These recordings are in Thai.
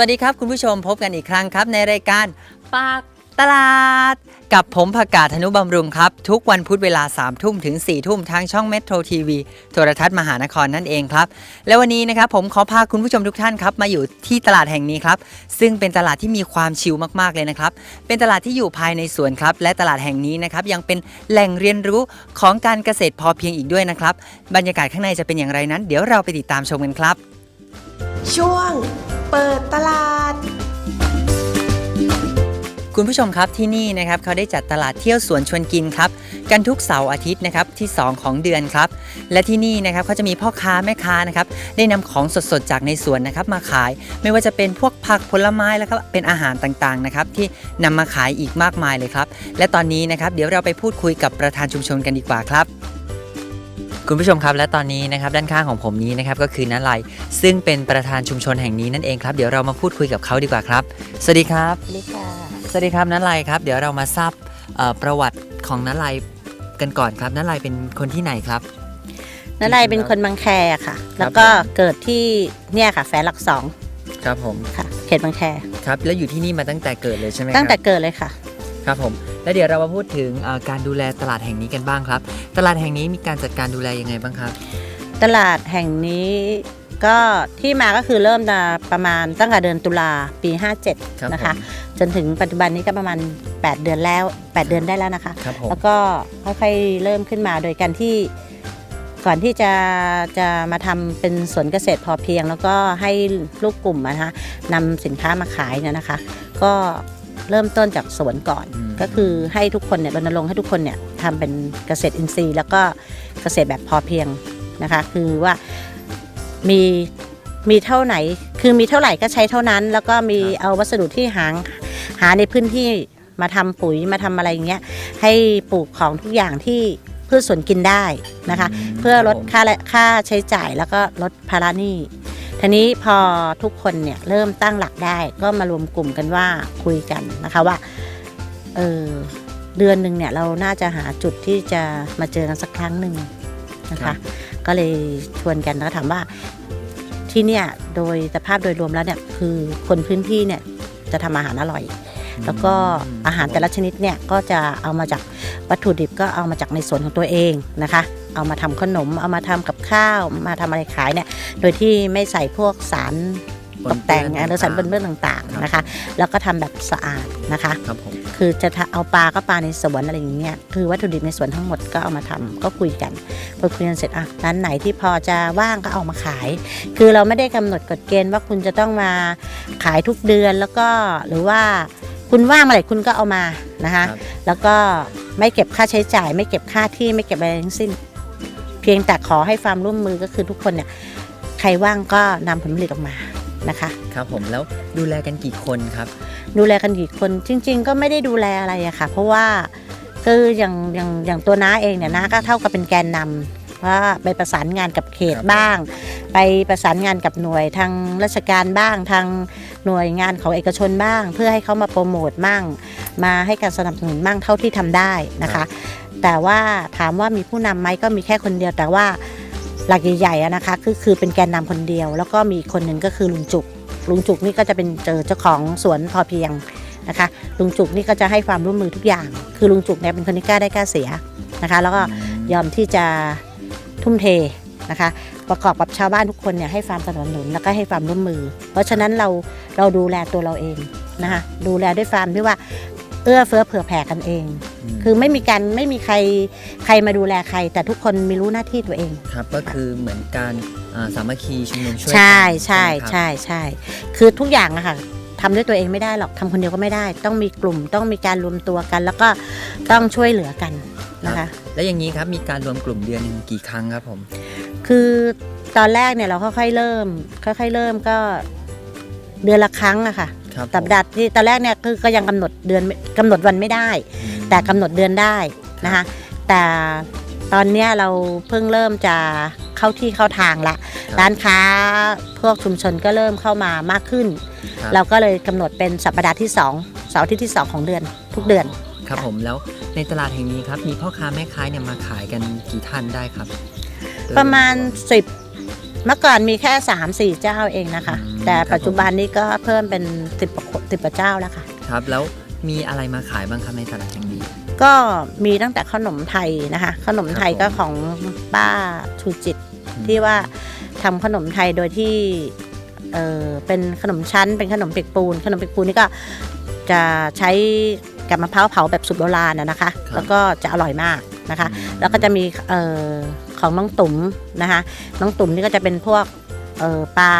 วัสดีครับคุณผู้ชมพบกันอีกครั้งครับ ในรายการปากตลาด กับผมผักกาธนุบำรุงครับ ทุกวันพุธเวลา3ามทุ่มถึง4ี่ทุ่มทางช่องเมโทรทีวีโทรทัศน์มหานครนั่นเองครับ และวันนี้นะครับผมขอพาคุณผู้ชมทุกท่านครับ มาอยู่ที่ตลาดแห่งนี้ครับ ซึ่งเป็นตลาดที่มีความชิลมากๆเลยนะครับ เป็นตลาดที่อยู่ภายในสวนครับ และตลาดแห่งนี้นะครับยังเป็นแหล่งเรียนรู้ของการเกษตรพอเพียงอีกด้วยนะครับบรรยากาศข้างในจะเป็นอย่างไรนั้น เดี๋ยวเราไปติดตามชมกันครับ ช่วงเปิดตลาด คุณผู้ชมครับที่นี่นะครับเขาได้จัดตลาดเที่ยวสวนชวนกินครับ กันทุกเสาร์อาทิตย์นะครับที่ 2 ของเดือนครับ และที่นี่นะครับเขาจะมีพ่อค้าแม่ค้านะครับได้นำของสดๆจากในสวนนะครับมาขาย ไม่ว่าจะเป็นพวกผักผลไม้แล้วก็เป็นอาหารต่างๆนะครับที่นำมาขายอีกมากมายเลยครับ และตอนนี้นะครับเดี๋ยวเราไปพูดคุยกับประธานชุมชนกันดีกว่าครับ คุณผู้ชมครับและตอนนี้นะครับด้านข้างของผมนี้นะครับก็คือนัไลซึ่งเป็นประธานชุมชนแห่งนี้นั่นเองครับเดี๋ยวเรามาพูดคุยกับเขาดีกว่าครับ สวัสดีครับสวัสดีค่ะสวัสดีครับนัทไลครับเดี๋ยวเรามาทราบเอ่อประวัติของนัทไลกันก่อนครับนัทไลเป็นคนที่ไหนครับนันไลเป็นคนบางแคค่ะ แล้วก็ผมเกิดที่เนี่ยค่ะแฝดหลักสองครับผมค่ะเขตบางแคครับแล้วอยู่ที่นี่มาตั้งแต่เกิดเลยใช่ไหมครับตั้งแต่เกิดเลยค่ะ ครับผม แล้วเดี๋ยวเรามาพูดถึงเอ่อการดูแลตลาดแห่งนี้กันบ้างครับ ตลาดแห่งนี้มีการจัดการดูแลยังไงบ้างครับ ตลาดแห่งนี้ก็ที่มาก็คือเริ่มมาประมาณตั้งแต่เดือนตุลาปีครับ57 นะคะผมจนถึงปัจจุบันนี้ก็ประมาณ 8 เดือนแล้ว 8 เดือนได้แล้วนะคะครับผมแล้วก็ค่อยๆเริ่มขึ้นมาโดยการที่ก่อนที่จะจะมาทำเป็นสวนเกษตรพอเพียง แล้วก็ให้ลูกกลุ่มอะนะคะนำสินค้ามาขายเนี่ยนะคะ ก็ เริ่มต้นจากสวนก่อนมก็คือให้ทุกคนเนี่ยรณรงค์ให้ทุกคนเนี่ยทำเป็นเกษตรอินทรีย์ แล้วก็เกษตรแบบพอเพียงนะคะ คือว่ามีมีเท่าไหน คือมีเท่าไหร่ก็ใช้เท่านั้น แล้วก็มีเอาวัสดุที่หาหาในพื้นที่มาทำปุ๋ยมาทำอะไรอย่างเงี้ยให้ปลูกของทุกอย่างที่พืชสวนกินได้นะคะมเพื่อลดครับผมค่าและค่าใช้จ่ายแล้วก็ลดภาระหนี้ ทีนี้พอทุกคนเนี่ยเริ่มตั้งหลักได้ก็มารวมกลุ่มกันว่าคุยกันนะคะว่าเออเดือนหนึ่งเนี่ยเราน่าจะหาจุดที่จะมาเจอกันสักครั้งหนึ่งนะครัคะ บ ก็เลยชวนกันแล้วก็ถามว่าที่เนี่ยโดยสภาพโดยรวมแล้วเนี่ยคือคนพื้นที่เนี่ยจะทำอาหารอร่อย แล้วก็อาหารแต่ละชนิดเนี่ยก็จะเอามาจากวัตถุดิบก็เอามาจากในสวนของตัวเองนะคะ เอามาทำขนม เอามาทำกับข้าว มาทำอะไรขายเนี่ย โดยที่ไม่ใส่พวกสารตกแต่งปนเปื้อนหรือสารปนเปื้อนต่างครับๆนะคะ แล้วก็ทำแบบสะอาดนะคะครับผมคือจะทะเอาปลาก็ปลาในสวนอะไรอย่างเงี้ยคือวัตถุดิบในสวนทั้งหมดก็เอามาทำก็คุยกันพอคุยกันเสร็จอะร้านไหนที่พอจะว่างก็เอามาขาย คือเราไม่ได้กำหนดกฎเกณฑ์ว่าคุณจะต้องมาขายทุกเดือนแล้วก็หรือว่าคุณว่างเมื่อไหร่คุณก็เอามานะคะครับแล้วก็ไม่เก็บค่าใช้จ่าย ไม่เก็บค่าที่ไม่เก็บอะไรทั้งสิ้นเพียงแต่ขอให้ความร่วมมือก็คือทุกคนเนี่ยใครว่างก็นำผลผลิตออกมานะคะ ครับผมแล้วดูแลกันกี่คนครับ ดูแลกันกี่คนจริง ๆ ก็ไม่ได้ดูแลอะไรอะค่ะ เพราะว่าคืออย่างอย่างอย่างตัวน้าเองเนี่ยน้าก็เท่ากับเป็นแกนนำว่าไปประสานงานกับเขตครับ บ้าง ไปประสานงานกับหน่วยทางราชการบ้างทางหน่วยงานของเอกชนบ้าง เพื่อให้เขามาโปรโมทมั่ง มาให้การสนับสนุนมั่งเท่าที่ทำได้นะคะ แต่ว่าถามว่ามีผู้นำไหมก็มีแค่คนเดียว แต่ว่าหลักใหญ่ๆนะคะคือคือเป็นแกนนำคนเดียว แล้วก็มีอีกคนหนึ่งก็คือลุงจุก ลุงจุกนี่ก็จะเป็นเจอเจ้าของสวนพอเพียงนะคะ ลุงจุกนี่ก็จะให้ความร่วมมือทุกอย่าง คือลุงจุกเนี่ยเป็นคนที่กล้าได้กล้าเสียนะคะ แล้วก็ยอมที่จะทุ่มเทนะคะ ประกอบกับชาวบ้านทุกคนเนี่ยให้ความสนับสนุนแล้วก็ให้ความร่วมมือ เพราะฉะนั้นเราเราดูแลตัวเราเองนะคะดูแลด้วยความที่ว่าเอื้อเฟื้อเผื่อแผ่กันเอง คือไม่มีการไม่มีใครใครมาดูแลใคร แต่ทุกคนมีรู้หน้าที่ตัวเอง ครับก็คือเหมือนการอ่าสามัคคีชุมนุมช่วยกันใช่ใช่ไหมครับใช่ใช่คือทุกอย่างอะค่ะทำด้วยตัวเองไม่ได้หรอกทำคนเดียวก็ไม่ได้ ต้องมีกลุ่มต้องมีการรวมตัวกัน แล้วก็ต้องช่วยเหลือกันนะคะ แล้วอย่างนี้ครับมีการรวมกลุ่มเดือนหนึ่งกี่ครั้งครับผม คือตอนแรกเนี่ยเราค่อยๆเริ่ม ค่อยๆเริ่มก็เดือนละครั้งอะค่ะครับผมสัปดาห์ที่ตอนแรกเนี่ยคือก็ยังกำหนดเดือนกำหนดวันไม่ได้ อืม แต่กำหนดเดือนได้นะคะแต่ตอนเนี้ยเราเพิ่งเริ่มจะเข้าที่เข้าทางละครับร้านค้าพวกชุมชนก็เริ่มเข้ามามากขึ้นครับเราก็เลยกำหนดเป็นสัปดาห์ที่2เสาร์อาที่ที่ 2 ของเดือนทุกเดือนครับผมแล้วในตลาดแห่งนี้ครับมีพ่อค้าแม่ค้าเนี่ยมาขายกันกี่ท่านได้ครับ ประมาณ 10เมื่อก่อนมีแค่ 3 4 เจ้าเองนะคะอืมแต่ครับปัจจุบันนี้ก็เพิ่มเป็น 10กว่า10กว่าเจ้าแล้วค่ะครับ แล้วมีอะไรมาขายบ้างครับในตลาดแห่งนี้ ก็มีตั้งแต่ขนมไทยนะคะ ขนมไทยครับผมก็ของป้าชูจิตอืมที่ว่าทำขนมไทยโดยที่เออเป็นขนมชั้น เป็นขนมเปียกปูน ขนมเปียกปูนนี่ก็จะใช้กับมะพร้าวเผาแบบสูตรโบราณนะนะคะครับแล้วก็จะอร่อยมากนะคะอืมแล้วก็จะมีเออของน้องตุ๋มนะคะ น้องตุ๋มนี่ก็จะเป็นพวกเออปลา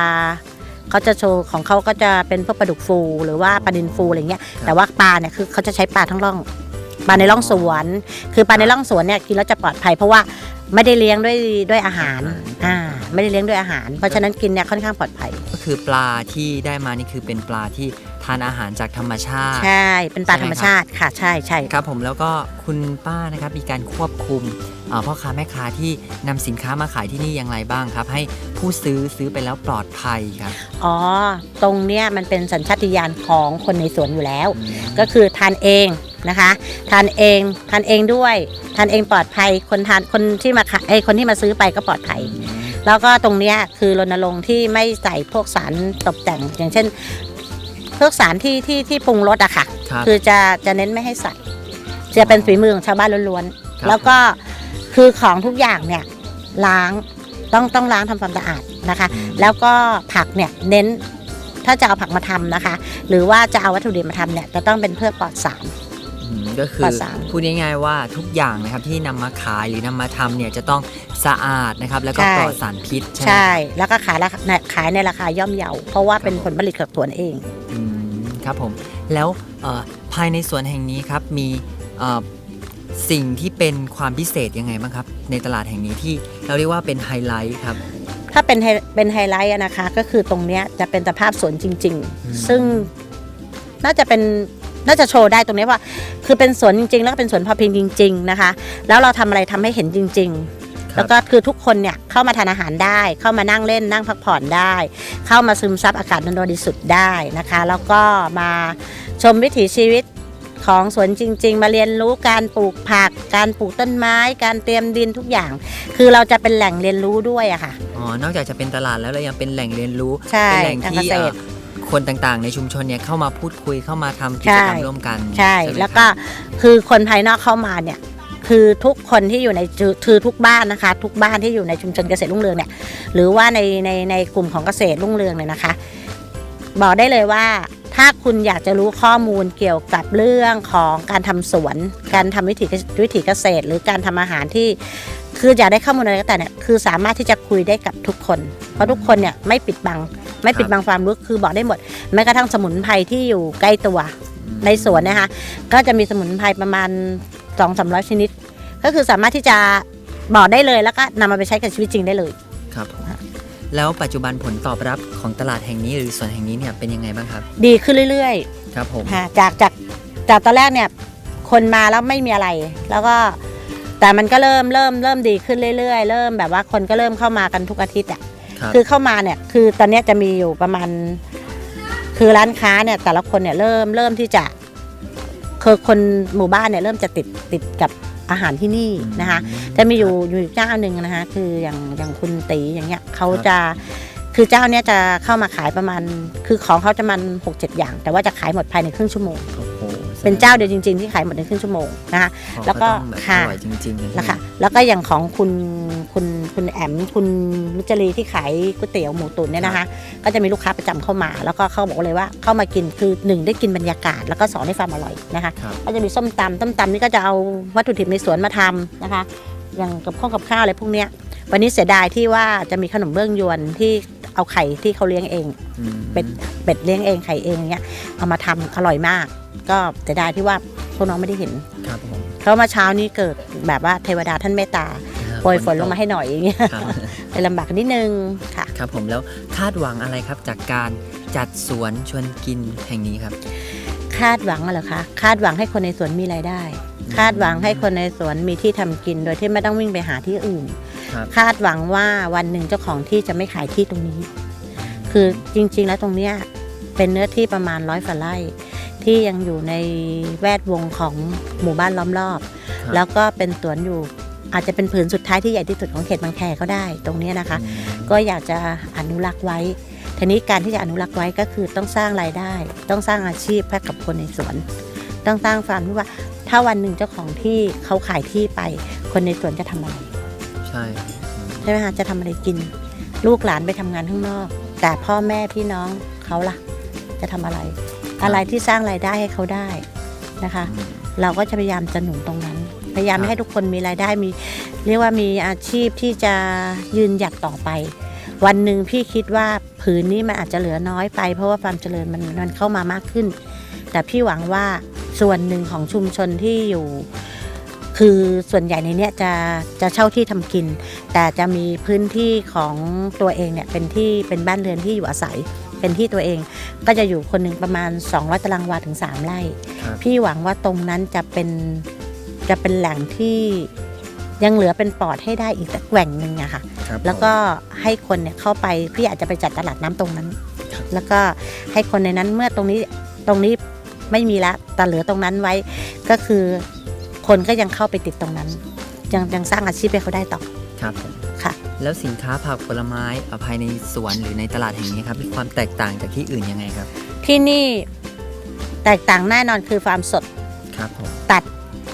เขาจะโชว์ของเขาก็จะเป็นพวกปลาดุกฟู หรือว่าปลาดินฟูอะไรเงี้ย แต่ว่าปลาเนี่ยคือเขาจะใช้ปลาทั้งร่อง ปลาในร่องสวน คือปลาในร่องสวนเนี่ยกินแล้วจะปลอดภัยเพราะว่าไม่ได้เลี้ยงด้วยด้วยอาหารอ่าไม่ได้เลี้ยงด้วยอาหาร เพราะฉะนั้นกินเนี่ยค่อนข้างปลอดภัย ก็คือปลาที่ได้มานี่คือเป็นปลาที่ทานอาหารจากธรรมชาติ ใช่ เป็นปลาธรรมชาติค่ะใช่ใช่ครับผมแล้วก็คุณป้านะครับมีการควบคุมเอ่อพ่อค้าแม่ค้าที่นำสินค้ามาขายที่นี่อย่างไรบ้างครับ ให้ผู้ซื้อซื้อไปแล้วปลอดภัยครับอ๋อตรงเนี้ยมันเป็นสัญชาตญาณของคนในสวนอยู่แล้วอืมก็คือทานเอง นะคะ ทานเองทานเองด้วย ทานเองปลอดภัยคนทานคนที่มาขายเอ้ยคนที่มาซื้อไปก็ปลอดภัย แล้วก็ตรงเนี้ยคือรณรงค์ที่ไม่ใส่พวกสารตกแต่ง อย่างเช่นพวกสารที่ที่ที่ปรุงรสอะค่ะ ครับคือจะจะเน้นไม่ให้ใส่ จะเป็นฝีมือของชาวบ้านล้วนครับ ๆแล้วก็คือของทุกอย่างเนี่ยล้างต้องต้องล้างทำความสะอาดนะคะอืมแล้วก็ผักเนี่ยเน้นถ้าจะเอาผักมาทำนะคะ หรือว่าจะเอาวัตถุดิบมาทำเนี่ยจะต้องเป็นเพื่อปลอดสารอืม ก็คือปลอดสารพูดง่ายๆว่าทุกอย่างนะครับที่นำมาขายหรือนำมาทำเนี่ยจะต้องสะอาดนะครับ แล้วก็ปลอดสารพิษใช่ไหมใช่ แล้วก็ขายราคาขายในราคาย่อมเยาเพราะว่าเป็นผลผลิตของสวนเอง อืมครับผม แล้วเอ่อภายในสวนแห่งนี้ครับมีเอ่อสิ่งที่เป็นความพิเศษยังไงบ้างครับ ในตลาดแห่งนี้ที่เราเรียกว่าเป็นไฮไลท์ครับ ถ้าเป็นไฮเป็นไฮไลท์อะนะคะ ก็คือตรงเนี้ยจะเป็นสภาพสวนจริง อืม ๆ ซึ่งน่าจะเป็น น่าจะโชว์ได้ตรงนี้ว่าคือเป็นสวนจริง ๆ แล้วก็เป็นสวนพอเพียงจริง ๆนะคะ แล้วเราทำอะไรทำให้เห็นจริง ๆแล้วก็คือทุกคนเนี่ยเข้ามาทานอาหารได้ เข้ามานั่งเล่นนั่งพักผ่อนได้ เข้ามาซึมซับอากาศบริสุทธิ์ได้นะคะ แล้วก็มาชมวิถีชีวิตของสวนจริง ๆ มาเรียนรู้การปลูกผัก การปลูกต้นไม้ การเตรียมดินทุกอย่าง คือเราจะเป็นแหล่งเรียนรู้ด้วยอะค่ะอ๋อนอกจากจะเป็นตลาดแล้วเรายังเป็นแหล่งเรียนรู้ใช่เป็นแหล่งทางที่เกษตรเอ่อคนต่างๆ ในชุมชนเนี่ยเข้ามาพูดคุยเข้ามาทำกิจกรรมใช่ ร่วมกันใช่ ไหมแล้วคก็รับคือคนภายนอกเข้ามาเนี่ย คือทุกคนที่อยู่ในคือคือทุกบ้านนะคะ ทุกบ้านที่อยู่ในชุมชนเกษตรรุ่งเรืองเนี่ย หรือว่าในในในกลุ่มของเกษตรรุ่งเรืองเนี่ยนะคะ บอกได้เลยว่า ถ้าคุณอยากจะรู้ข้อมูลเกี่ยวกับเรื่องของการทำสวน การทำวิถีวิถีเกษตร หรือการทำอาหารที่ คืออยากได้ข้อมูลอะไรก็แต่เนี่ยคือสามารถที่จะคุยได้กับทุกคน เพราะทุกคนเนี่ยไม่ปิดบัง ไม่ปิดบังความรู้คือบอกได้หมดแม้กระทั่งสมุนไพรที่อยู่ใกล้ตัวในสวนนะคะ ก็จะมีสมุนไพรประมาณ2 3 0 0ชนิด ก็คือสามารถที่จะบอกได้เลยแล้วก็นำมาไปใช้กับชีวิตจริงได้เลยครับผมแล้วปัจจุบันผลตอบรับของตลาดแห่งนี้หรือสวนแห่งนี้เนี่ยเป็นยังไงบ้างครับ ดีขึ้นเรื่อยครับผมๆค่ะจากจากจากตอนแรกเนี่ยคนมาแล้วไม่มีอะไร แล้วก็แต่มันก็เริ่มเริ่มเริ่มดีขึ้นเรื่อยๆ เริ่มแบบว่าคนก็เริ่มเข้ามากันทุกอาทิตย์อะ ครับคือเข้ามาเนี่ยคือตอนเนี้ยจะมีอยู่ประมาณ คือร้านค้าเนี่ยแต่ละคนเนี่ยเริ่มเริ่มที่จะคือคนหมู่บ้านเนี่ยเริ่มจะติดติดกับอาหารที่นี่นะคะ จะมีอยู่อยู่เจ้าหนึ่งนะคะ คืออย่างอย่างคุณตีอย่างเงี้ยเขาจะคือเจ้าเนี้ยจะเข้ามาขายประมาณ คือของเขาจะมันหกเจ็ดอย่าง แต่ว่าจะขายหมดภายในครึ่งชั่วโมง โอ้โหเป็นเจ้าเดียวจริง ๆ ที่ขายหมดในครึ่งชั่วโมงนะคะ ของแล้วก็ต้องแบบค่ะอร่อยจริงๆเลยนะคะแล้วก็อย่างของคุณ คุณคุณแอมคุณนุจรีที่ขายก๋วยเตี๋ยวหมูตุ๋นเนี่ยนะคะ ก็จะมีลูกค้าประจำเข้ามา แล้วก็เขาบอกเลยว่าเข้ามากินคือหนึ่งได้กินบรรยากาศ แล้วก็สอนให้ความอร่อยนะคะครับก็จะมีส้มตำส้มตำนี่ก็จะเอาวัตถุดิบในสวนมาทำนะคะ อย่างกับข้าวกับข้าวอะไรพวกเนี้ยวันนี้เสียดายที่ว่าจะมีขนมเบื้องยวนที่เอาไข่ที่เขาเลี้ยงเองอืมเป็ดเป็ดเลี้ยงเองไข่เองอย่างเงี้ยเอามาทำอร่อยมาก ก็เสียดายที่ว่าพวกน้องไม่ได้เห็นครับผมเพราะเมาเช้านี้เกิดแบบว่าเทวดาท่านเมตตา โปรยฝนลงมาให้หน่อยอย่างเงี้ยครับเลยลำบากนิดนึงค่ะ ครับผมแล้วคาดหวังอะไรครับจากการจัดสวนชวนกินแห่งนี้ครับ คาดหวังอะเหรอคะคาดหวังให้คนในสวนมีรายได้ คาดหวังให้คนในสวนมีที่ทำกินโดยที่ไม่ต้องวิ่งไปหาที่อื่น ครับ คาดหวังว่าวันหนึ่งเจ้าของที่จะไม่ขายที่ตรงนี้ คือจริง ๆ แล้วตรงเนี้ยเป็นเนื้อที่ประมาณร้อยฝ่าไร่ที่ยังอยู่ในแวดวงของหมู่บ้านล้อมรอบ ครับ แล้วก็เป็นสวนอยู่ อาจจะเป็นผืนสุดท้ายที่ใหญ่ที่สุดของเขตบางแคก็ได้ตรงเนี้ยนะคะอืมก็อยากจะอนุรักษ์ไว้ทีนี้การที่จะอนุรักษ์ไว้ก็คือต้องสร้างรายได้ ต้องสร้างอาชีพให้กับคนในสวน ต้องตั้งฟาร์มที่ว่า ถ้าวันหนึ่งเจ้าของที่เขาขายที่ไป คนในสวนจะทำอะไร ใช่ใช่ไหมคะจะทำอะไรกิน ลูกหลานไปทำงานข้างนอก แต่พ่อแม่พี่น้องเขาล่ะ จะทำอะไร อะไรที่สร้างรายได้ให้เขาได้นะคะอืมเราก็จะพยายามจะหนุนตรงนั้น พยายามครับไม่ให้ทุกคนมีรายได้มีเรียกว่ามีอาชีพที่จะยืนหยัดต่อไป วันหนึ่งพี่คิดว่าผืนนี้มันอาจจะเหลือน้อยไป เพราะว่าความเจริญมันมันเข้ามามากขึ้น แต่พี่หวังว่าส่วนหนึ่งของชุมชนที่อยู่ คือส่วนใหญ่ในเนี้ยจะจะเช่าที่ทำกิน แต่จะมีพื้นที่ของตัวเองเนี่ยเป็นที่เป็นบ้านเรือนที่อยู่อาศัยเป็นที่ตัวเองก็จะอยู่คนหนึ่งประมาณ 200 ตารางวาถึง 3 ไร่ครับพี่หวังว่าตรงนั้นจะเป็น จะเป็นแหล่งที่ยังเหลือเป็นปอดให้ได้อีกสักแหว่งหนึ่งอะค่ะ ครับแล้วก็ให้คนเนี่ยเข้าไปพี่อาจจะไปจัดตลาดน้ำตรงนั้นครับแล้วก็ให้คนในนั้นเมื่อตรงนี้ตรงนี้ไม่มีละแต่เหลือตรงนั้นไว้ก็คือคนก็ยังเข้าไปติดตรงนั้น ยังยังสร้างอาชีพให้เขาได้ต่อครับผมค่ะ แล้วสินค้าผักผลไม้เอ่อภายในสวนหรือในตลาดแห่งนี้ครับมีความแตกต่างจากที่อื่นยังไงครับ ที่นี่แตกต่างแน่นอนคือฟาร์มสดครับผมตัด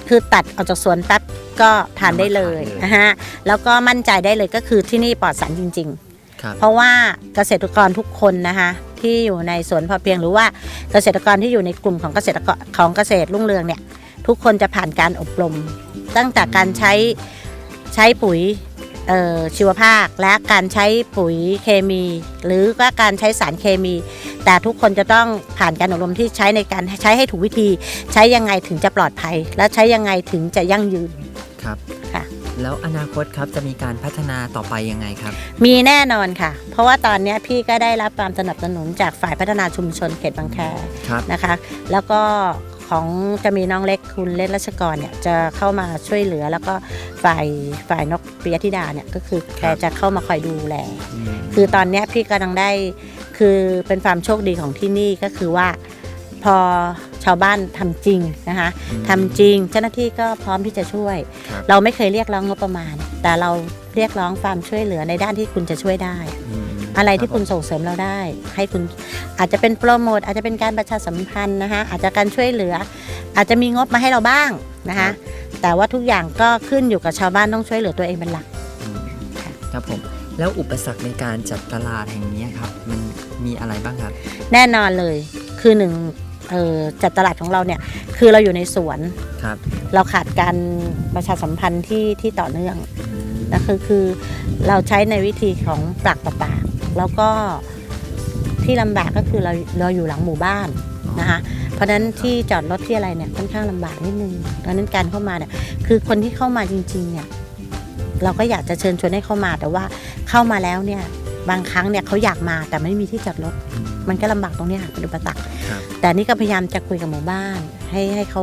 คือตัดออกจากสวนแป๊บก็ทานได้เลยเอามาขายเลยนะฮะแล้วก็มั่นใจได้เลยก็คือที่นี่ปลอดสารจริงๆครับเพราะว่าเกษตรกรทุกคนนะคะที่อยู่ในสวนพอเพียงหรือว่าเกษตรกรที่อยู่ในกลุ่มของเกษตรกรของเกษตรรุ่งเรืองเนี่ยทุกคนจะผ่านการอบรม ตั้งแต่การใช้ใช้ปุ๋ยเอ่อ ชีวภาคและการใช้ปุ๋ยเคมี หรือว่าการใช้สารเคมี แต่ทุกคนจะต้องผ่านการอบรมที่ใช้ในการใช้ให้ถูกวิธี ใช้ยังไงถึงจะปลอดภัย และใช้ยังไงถึงจะยั่งยืนครับค่ะแล้วอนาคตครับจะมีการพัฒนาต่อไปยังไงครับ มีแน่นอนค่ะ เพราะว่าตอนเนี้ยพี่ก็ได้รับความสนับสนุนจากฝ่ายพัฒนาชุมชนเขตบางแคครับนะคะ แล้วก็ ของจะมีน้องเล็กคุณเล็กรัชกรเนี่ยจะเข้ามาช่วยเหลือ แล้วก็ฝ่ายฝ่ายนกปิยธิดาเนี่ยก็คือแกจะเข้ามาคอยดูแลมคือตอนเนี้ยพี่กำลังได้คือเป็นความโชคดีของที่นี่ก็คือว่า พอชาวบ้านทำจริงนะคะอืมทำจริง เจ้าหน้าที่ก็พร้อมที่จะช่วย ครับ เราไม่เคยเรียกร้องงบประมาณ แต่เราเรียกร้องความช่วยเหลือในด้านที่คุณจะช่วยได้ม อะไรที่บคุณส่งเสริมเราได้ ให้คุณอาจจะเป็นโปรโมทอาจจะเป็นการประชาสัมพันธ์นะคะอาจจะการช่วยเหลือ อาจจะมีงบมาให้เราบ้างนะคะแต่ว่าทุกอย่างก็ขึ้นอยู่กับชาวบ้านต้องช่วยเหลือตัวเองเป็นหลักอืมครับผมแล้วอุปสรรคในการจัดตลาดแห่งนี้ครับ มันมีอะไรบ้างครับ แน่นอนเลยคือหนึ่งเอ่อจัดตลาดของเราเนี่ยคือเราอยู่ในสวนครับเราขาดการประชาสัมพันธ์ที่ที่ต่อเนื่องอืมนะคือคือเราใช้ในวิธีของปากต่อปาก แล้วก็ที่ลำบากก็คือเราเราอยู่หลังหมู่บ้านนะคะเพราะฉะนั้นที่จอดรถที่อะไรเนี่ยค่อนข้างลำบากนิดนึงเพราะฉะนั้นการเข้ามาเนี่ยคือคนที่เข้ามาจริงๆเนี่ยเราก็อยากจะเชิญชวนให้เข้ามาแต่ว่าเข้ามาแล้วเนี่ยบางครั้งเนี่ยเขาอยากมาแต่ไม่มีที่จอดรถอืมมันก็ลำบากตรงเนี้ยค่ะเป็นอุปสรรคครับแต่นี่ก็พยายามจะคุยกับหมู่บ้าน ให้ให้เขา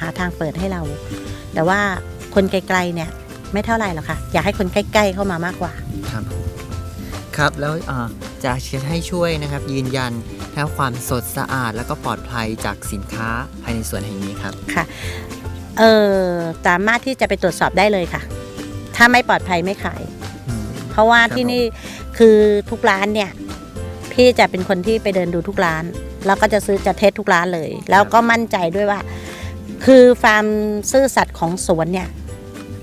หาทางเปิดให้เรา แต่ว่าคนไกลๆเนี่ยไม่เท่าไหร่หรอกค่ะ อยากให้คนใกล้ ๆ เข้ามามากกว่าครับ ครับ แล้วอ่าจะให้ช่วยนะครับ ยืนยันนะครับความสดสะอาดแล้วก็ปลอดภัยจากสินค้าภายในสวนแห่งนี้ครับค่ะเออสามารถที่จะไปตรวจสอบได้เลยค่ะ ถ้าไม่ปลอดภัยไม่ขายอืมเพราะว่าครับที่นี่คือทุกร้านเนี่ย พี่จะเป็นคนที่ไปเดินดูทุกร้าน แล้วก็จะซื้อจะเทสทุกร้านเลย แล้วก็มั่นใจด้วยว่า คือฟาร์มซื่อสัตย์ของสวนเนี่ย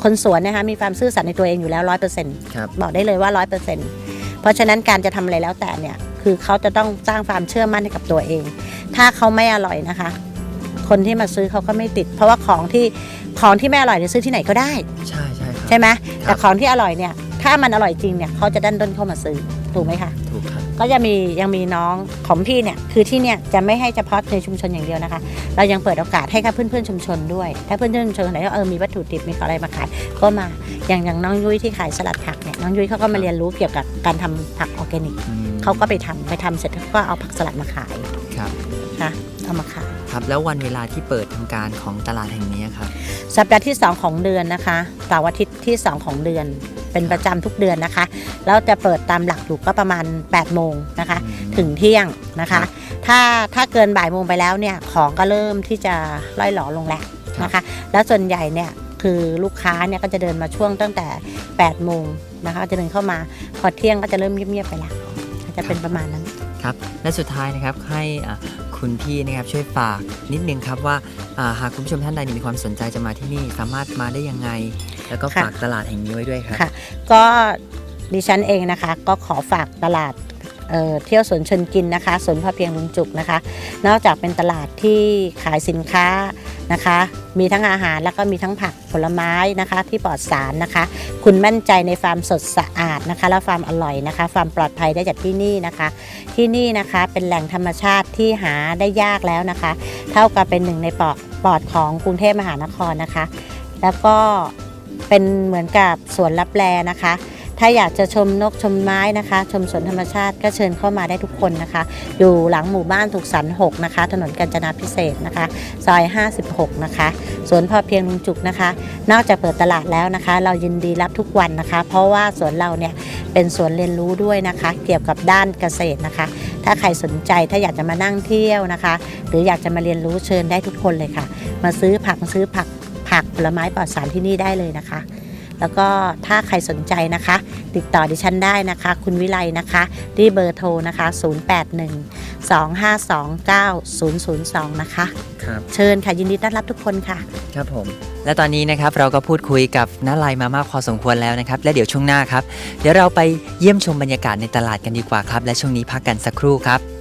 คนสวนนะคะมีความซื่อสัตย์ในตัวเองอยู่แล้วร้อยเปอร์เซ็นต์ครับบอกได้เลยว่าร้อยเปอร์เซ็นต์เพ ราะฉะนั้นการจะทำอะไรแล้วแต่เนี่ยคือเขาจะต้องสร้างความเชื่อมั่นให้กับตัวเอง ถ้าเขาไม่อร่อยนะคะ คนที่มาซื้อเขาก็ไม่ติด เพราะว่าของที่ของที่ไม่อร่อยเนี่ยซื้อที่ไหนก็ได้ ใช่ใช่ครับใช่ไหมครัแต่บของที่อร่อยเนี่ยถ้ามันอร่อยจริงเนี่ยเขาจะดันด้นเข้ามาซื้อถูกไหมคะถูกครับ ก็จะมียังมีน้องของพี่เนี่ยคือที่เนี่ยจะไม่ให้เฉพาะในชุมชนอย่างเดียวนะคะ เรายังเปิดโอกาสให้กับเพื่อนๆชุมชนด้วย ถ้าเพื่อนๆชุมชนคนไหนว่าเออมีวัตถุดิบมีอะไรมาขายก็มาอย่างอย่างน้องยุ้ยที่ขายสลัดผักเนี่ยน้องยุ้ยเขาก็มาเรียนรู้เกี่ยวกับการทำผักออร์แกนิกอืมเขาก็ไปทำไปทำเสร็จเขาก็เอาผักสลัดมาขายครับนะเอามาขายครับแล้ววันเวลาที่เปิดทำการของตลาดแห่งนี้ครับสัปดาห์ที่ 2 ของเดือนนะคะเสาร์อาทิตย์ที่ 2 ของเดือน เป็นประจำทุกเดือนนะคะ แล้วจะเปิดตามหลักอยู่ก็ประมาณ8โมงนะคะอืมถึงเที่ยงนะครัคะบถ้าถ้าเกินบ่ายโมงไปแล้วเนี่ยของก็เริ่มที่จะล่อยหลอลงแล้วครับนะคะ แล้วส่วนใหญ่เนี่ยคือลูกค้าเนี่ยก็จะเดินมาช่วงตั้งแต่8โมงนะคะจะเดินเข้ามาพอเที่ยงก็จะเริ่มเงียบๆไปละจะเป็นประมาณนั้น ครับและสุดท้ายนะครับให้อ่าคุณพี่นะครับช่วยฝากนิดนึงครับว่าอ่าหากคุณผู้ชมท่านใดมีความสนใจจะมาที่นี่สามารถมาได้ยังไง แล้วก็ค่ะฝากตลาดแห่งนี้ไว้ด้วยครับค่ะก็ดิฉันเองนะคะก็ขอฝากตลาด เเที่ยวสวนชนกินนะคะสวนพอเพียงลุงจุกนะคะ นอกจากเป็นตลาดที่ขายสินค้านะคะ มีทั้งอาหารแล้วก็มีทั้งผักผลไม้นะคะที่ปลอดสารนะคะ คุณมั่นใจในฟาร์มสดสะอาดนะคะ และฟาร์มอร่อยนะคะฟาร์มปลอดภัยได้จากที่นี่นะคะ ที่นี่นะคะเป็นแหล่งธรรมชาติที่หาได้ยากแล้วนะคะ เท่ากับเป็นหนึ่งในปอดปอดของกรุงเทพมหานครนะคะ แล้วก็เป็นเหมือนกับสวนรับแลนะคะ ถ้าอยากจะชมนกชมไม้นะคะ ชมสวนธรรมชาติก็เชิญเข้ามาได้ทุกคนนะคะ อยู่หลังหมู่บ้านถูกสัน6นะคะ ถนนกาญจนาพิเศษนะคะ ซอย 56 นะคะสวนพอเพียงลุงจุกนะคะ นอกจากเปิดตลาดแล้วนะคะ เรายินดีรับทุกวันนะคะ เพราะว่าสวนเราเนี่ยเป็นสวนเรียนรู้ด้วยนะคะ เกี่ยวกับด้านเกษตรนะคะ ถ้าใครสนใจถ้าอยากจะมานั่งเที่ยวนะคะ หรืออยากจะมาเรียนรู้เชิญได้ทุกคนเลยค่ะ มาซื้อผักซื้อผักผักผลไม้ปลอดสารที่นี่ได้เลยนะคะ แล้วก็ถ้าใครสนใจนะคะ ติดต่อดิฉันได้นะคะ คุณวิไลนะคะที่เบอร์โทรนะคะ 081 252 9002 นะคะ ครับ เชิญค่ะยินดีต้อนรับทุกคนค่ะ ครับผม และตอนนี้นะครับเราก็พูดคุยกับน้าไลมามากพอสมควรแล้วนะครับ และเดี๋ยวช่วงหน้าครับ เดี๋ยวเราไปเยี่ยมชมบรรยากาศในตลาดกันดีกว่าครับ และช่วงนี้พักกันสักครู่ครับ